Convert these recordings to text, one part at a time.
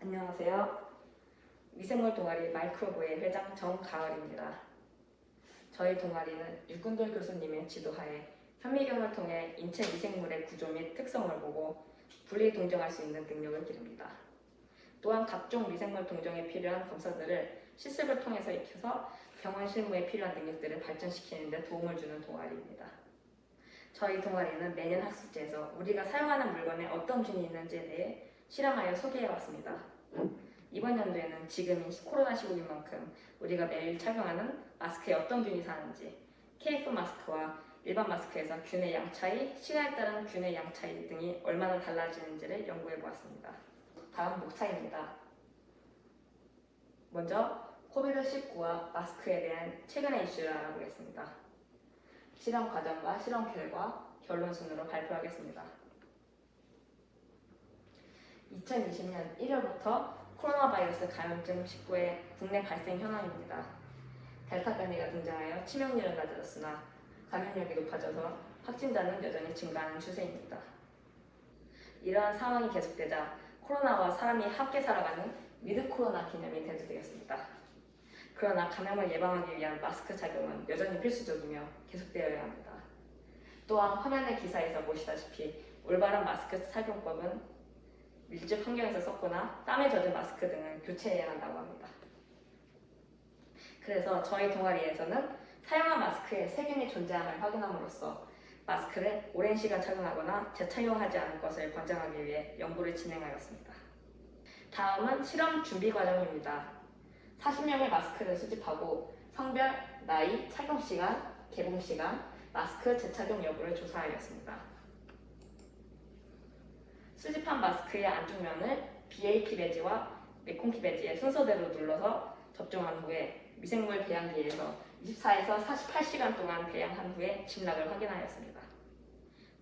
안녕하세요. 미생물 동아리 마이크로브의 회장 정가을입니다. 저희 동아리는 육군돌 교수님의 지도하에 현미경을 통해 인체 미생물의 구조 및 특성을 보고 분리 동정할 수 있는 능력을 기릅니다. 또한 각종 미생물 동정에 필요한 검사들을 실습을 통해서 익혀서 병원 실무에 필요한 능력들을 발전시키는 데 도움을 주는 동아리입니다. 저희 동아리는 매년 학습지에서 우리가 사용하는 물건에 어떤 균이 있는지에 대해 실험하여 소개해 왔습니다. 이번 연도에는 지금인 코로나 시국인 만큼 우리가 매일 착용하는 마스크에 어떤 균이 사는지, KF 마스크와 일반 마스크에서 균의 양 차이, 시간에 따른 균의 양 차이 등이 얼마나 달라지는지를 연구해 보았습니다. 다음 목차입니다. 먼저 코비드 19와 마스크에 대한 최근의 이슈를 알아보겠습니다. 실험 과정과 실험 결과, 결론 순으로 발표하겠습니다. 2020년 1월부터 코로나 바이러스 감염증 19의 국내 발생 현황입니다. 델타 변이가 등장하여 치명률은 낮아졌으나 감염력이 높아져서 확진자는 여전히 증가하는 추세입니다. 이러한 상황이 계속되자 코로나와 사람이 함께 살아가는 위드 코로나 개념이 대두되었습니다. 그러나 감염을 예방하기 위한 마스크 착용은 여전히 필수적이며 계속되어야 합니다. 또한 화면의 기사에서 보시다시피 올바른 마스크 착용법은 밀집 환경에서 썼거나 땀에 젖은 마스크 등을 교체해야 한다고 합니다. 그래서 저희 동아리에서는 사용한 마스크에 세균이 존재함을 확인함으로써 마스크를 오랜 시간 착용하거나 재착용하지 않을 것을 권장하기 위해 연구를 진행하였습니다. 다음은 실험 준비 과정입니다. 40명의 마스크를 수집하고 성별, 나이, 착용 시간, 개봉 시간, 마스크 재착용 여부를 조사하였습니다. 수집한 마스크의 안쪽 면을 BAP 배지와 메콩키 배지의 순서대로 눌러서 접종한 후에 미생물 배양기에서 24에서 48시간 동안 배양한 후에 침락을 확인하였습니다.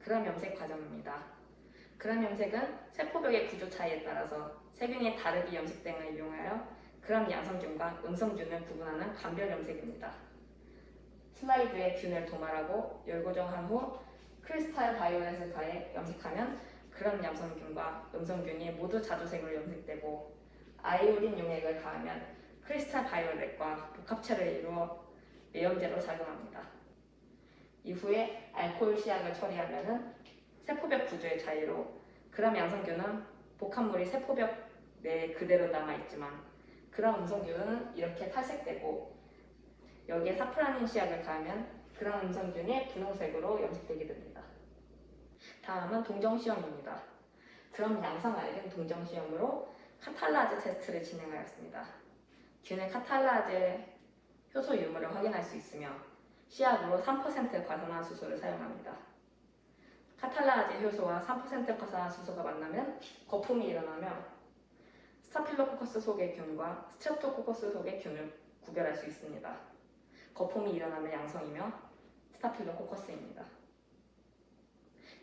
그럼 염색 과정입니다. 그럼 염색은 세포벽의 구조 차이에 따라서 세균이 다르게 염색됨을 이용하여 그럼 양성균과 음성균을 구분하는 감별 염색입니다. 슬라이드에 균을 도말하고 열고정한 후 크리스탈 바이오렛을 가해 염색하면 그런 양성균과 음성균이 모두 자주색으로 염색되고 아이오린 용액을 가하면 크리스탈 바이올렛과 복합체를 이루어 매염제로 작용합니다. 이후에 알코올 시약을 처리하면 세포벽 구조의 차이로 그럼 양성균은 복합물이 세포벽 내에 그대로 남아있지만 그럼 음성균은 이렇게 탈색되고 여기에 사프라닌 시약을 가하면 그런 음성균이 분홍색으로 염색되게 됩니다. 다음은 동정시험입니다. 그럼 양성 알갱 동정시험으로 카탈라제 테스트를 진행하였습니다. 균의 카탈라제 효소 유무를 확인할 수 있으며 시약으로 3% 과산화수소를 사용합니다. 카탈라제 효소와 3% 과산화수소가 만나면 거품이 일어나며 스타필로코커스 속의 균과 스트랩토코커스 속의 균을 구별할 수 있습니다. 거품이 일어나면 양성이며 스타필로코커스입니다.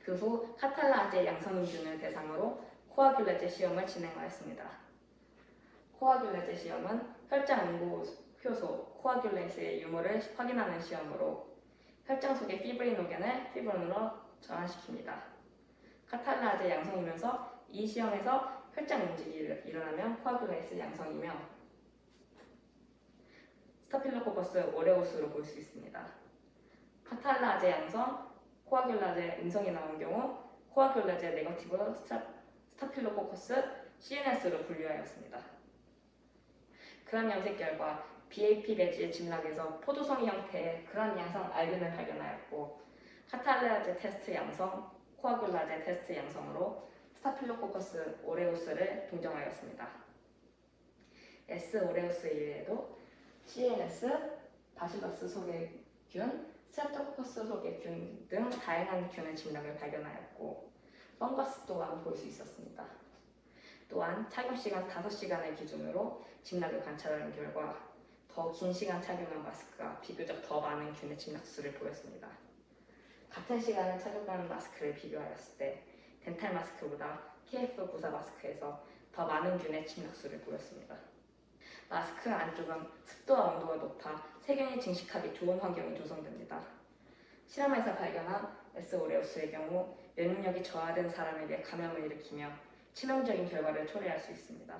그 후 카탈라제 양성균을 대상으로 코아귤레제 시험을 진행하였습니다. 코아귤레제 시험은 혈장 응고 효소 코아귤레스의 유무를 확인하는 시험으로 혈장 속의 피브리노겐을 피브론으로 전환시킵니다. 카탈라제 양성이면서 이 시험에서 혈장 움직이 일어나면 코아귤레스 양성이며 스타필로코커스 오레오스로 볼 수 있습니다. 카탈라제 양성, 코아귤라제 음성이 나온 경우 코아귤라제 네거티브 스타, 스타필로코커스 CNS로 분류하였습니다. 그런 염색 결과 BAP 배지의 진락에서 포도송이 형태의 그런 양성 알균을 발견하였고 카탈라제 테스트 양성, 코아귤라제 테스트 양성으로 스타필로코커스 오레우스를 동정하였습니다. S 오레우스 이외에도 CNS, 바실러스 속의 균, 스트랩토코커스 속의 균등 다양한 균의 진락을 발견하였고 펑거스 또한 볼 수 있었습니다. 또한 착용 시간 5시간을 기준으로 진락을 관찰하는 결과 더 긴 시간 착용한 마스크가 비교적 더 많은 균의 진락 수를 보였습니다. 같은 시간을 착용하는 마스크를 비교하였을 때 덴탈 마스크보다 KF94 마스크에서 더 많은 균의 침략수를 보였습니다. 마스크 안쪽은 습도와 온도가 높아 세균이 증식하기 좋은 환경이 조성됩니다. 실험에서 발견한 S 오레우스의 경우 면역력이 저하된 사람에게 감염을 일으키며 치명적인 결과를 초래할 수 있습니다.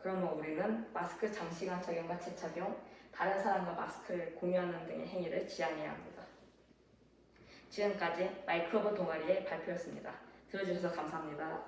그러면 우리는 마스크 장시간 착용과 재착용, 다른 사람과 마스크를 공유하는 등의 행위를 지양해야 합니다. 지금까지 마이크로브 동아리의 발표였습니다. 들어주셔서 감사합니다.